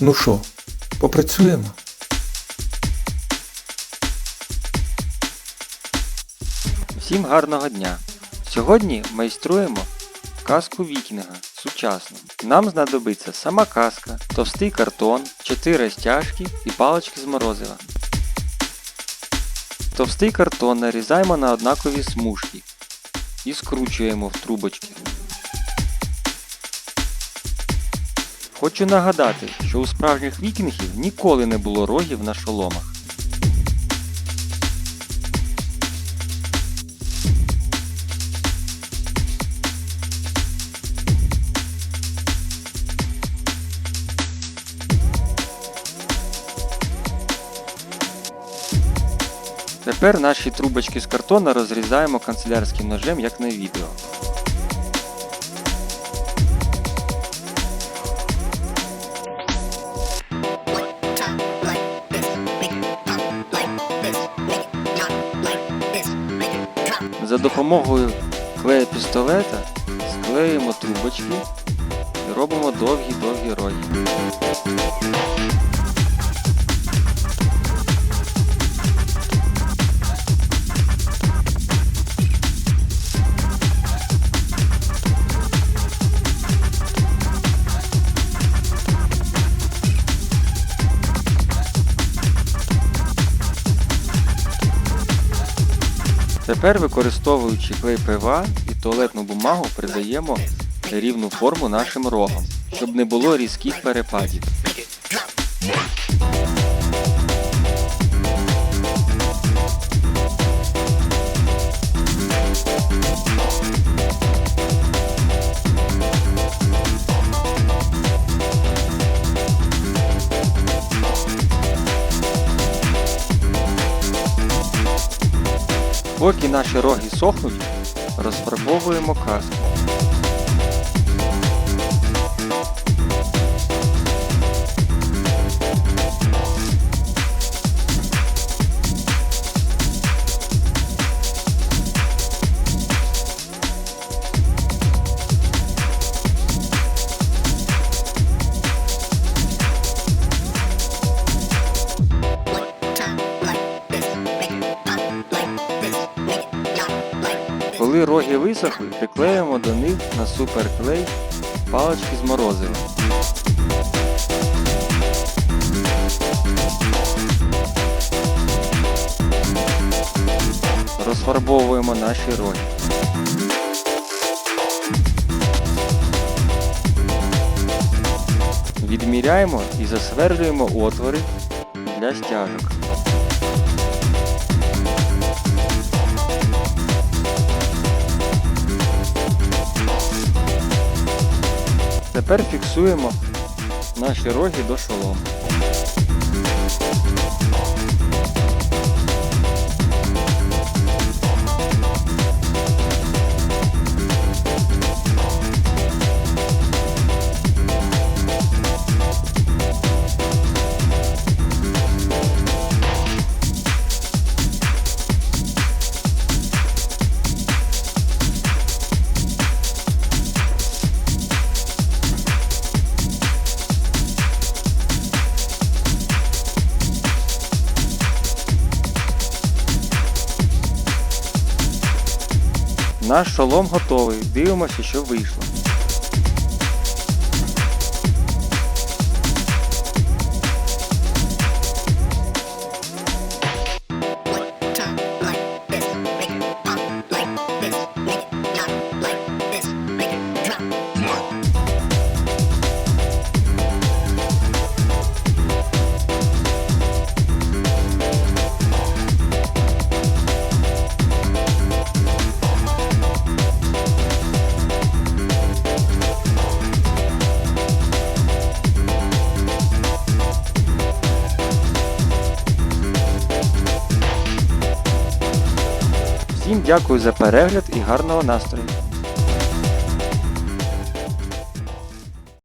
Ну що, попрацюємо? Всім гарного дня! Сьогодні майструємо каску вікінга сучасну. Нам знадобиться сама каска, товстий картон, 4 стяжки і палички з морозива. Товстий картон нарізаємо на однакові смужки і скручуємо в трубочки. Хочу нагадати, що у справжніх вікінгів ніколи не було рогів на шоломах. Тепер наші трубочки з картона розрізаємо канцелярським ножем, як на відео. Допомогою клея пістолета склеюємо трубочки і робимо довгі-довгі роги. Тепер використовуючи клей ПВА і туалетну бумагу придаємо рівну форму нашим рогам, щоб не було різких перепадів. Поки наші роги сохнуть, розфарбовуємо каску. Коли роги висохли, приклеїмо до них на суперклей палички з морозива. Розфарбовуємо наші роги. Відміряємо і засверлюємо отвори для стяжок. Тепер фіксуємо наші роги до шолому. Наш шолом готовий. Дивимося, що вийшло. Всім дякую за перегляд і гарного настрою!